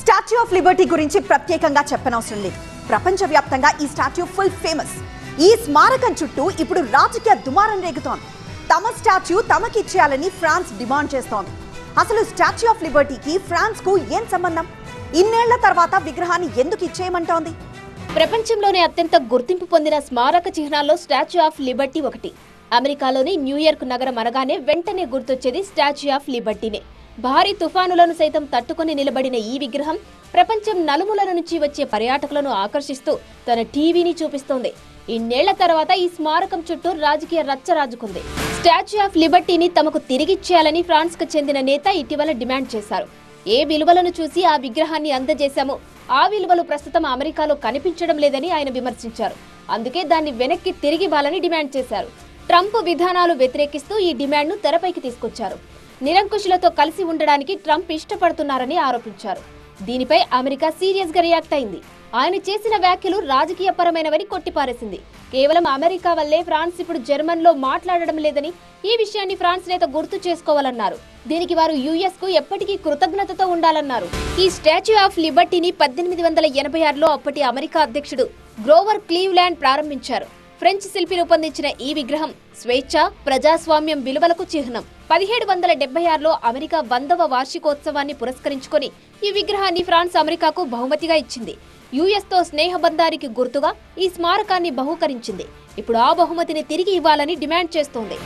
Statue of Liberty గురించి ప్రత్యేకంగా చెప్పనవసరం లేదు. ప్రపంచవ్యాప్తంగా ఈ స్టాచ్యూ ఫుల్ ఫేమస్. ఈ స్మారకం చుట్టూ ఇప్పుడు రాజకీయ దుమారం రేగుతోంది. తమ స్టాచ్యూ తమకిచ్చేయాలని ఫ్రాన్స్ డిమాండ్ చేస్తోంది. అసలు స్టాచ్యూ ఆఫ్ లిబర్టీకి ఫ్రాన్స్కు ఏం సంబంధం? ఇన్నేళ్ళ తర్వాత విగ్రహాన్ని ఎందుకు ఇచ్చేయమంటోంది? ప్రపంచంలోనే అత్యంత గుర్తింపు పొందిన స్మారక చిహ్నాల్లో స్టాచ్యూ ఆఫ్ లిబర్టీ ఒకటి. అమెరికాలోని న్యూయార్క్ నగరం అనగానే వెంటనే గుర్తొచ్చేది స్టాచ్యూ ఆఫ్ లిబర్టీనే. భారీ తుఫానులను సైతం తట్టుకుని నిలబడిన ఈ విగ్రహం ప్రపంచం నలుమూలల నుంచి వచ్చే పర్యాటకులను ఆకర్షిస్తూ తన టీవీని చూపిస్తోంది. ఇన్నేళ్ళ తర్వాత ఈ స్మారకం చుట్టూ రాజకీయ రచ్చ రాజుకుంది. స్టాచ్యూ ఆఫ్ లిబర్టీని తమకు తిరిగిచ్చేయాలని ఫ్రాన్స్కు చెందిన నేత ఇటీవల డిమాండ్ చేశారు. ఏ విలువలను చూసి ఆ విగ్రహాన్ని అందజేశామో ఆ విలువలు ప్రస్తుతం అమెరికాలో కనిపించడం లేదని ఆయన విమర్శించారు. అందుకే దాన్ని వెనక్కి తిరిగి ఇవ్వాలని డిమాండ్ చేశారు. ట్రంప్ విధానాలు వ్యతిరేకిస్తూ ఈ డిమాండ్ను తెరపైకి తీసుకొచ్చారు. నిరంకుశులతో కలిసి ఉండడానికి ట్రంప్ ఇష్టపడుతున్నారని ఆరోపించారు. దీనిపై అమెరికా సీరియస్గా రియాక్ట్ అయింది. ఆయన చేసిన వ్యాఖ్యలు రాజకీయపరమైనవని కొట్టిపారేసింది. కేవలం అమెరికా వల్లే ఫ్రాన్స్ ఇప్పుడు జర్మన్లో మాట్లాడడం లేదని ఈ విషయాన్ని ఫ్రాన్స్ నేత గుర్తు చేసుకోవాలన్నారు. దీనికి వారు యుఎస్కు ఎప్పటికీ కృతజ్ఞతతో ఉండాలన్నారు. ఈ స్టాచ్యూ ఆఫ్ లిబర్టీని పద్దెనిమిది వందల ఎనభై ఆరులో అప్పటి అమెరికా అధ్యక్షుడు గ్రోవర్ క్లీవ్లాండ్ ప్రారంభించారు. ఫ్రెంచ్ శిల్పి రూపొందించిన ఈ విగ్రహం స్వేచ్ఛ ప్రజాస్వామ్యం విలువలకు చిహ్నం. పదిహేడు వందల డెబ్బై ఆరులో అమెరికా వందవ వార్షికోత్సవాన్ని పురస్కరించుకొని ఈ విగ్రహాన్ని ఫ్రాన్స్ అమెరికాకు బహుమతిగా ఇచ్చింది. యుఎస్తో స్నేహబంధానికి గుర్తుగా ఈ స్మారకాన్ని బహూకరించింది. ఇప్పుడు ఆ బహుమతిని తిరిగి ఇవ్వాలని డిమాండ్ చేస్తోంది.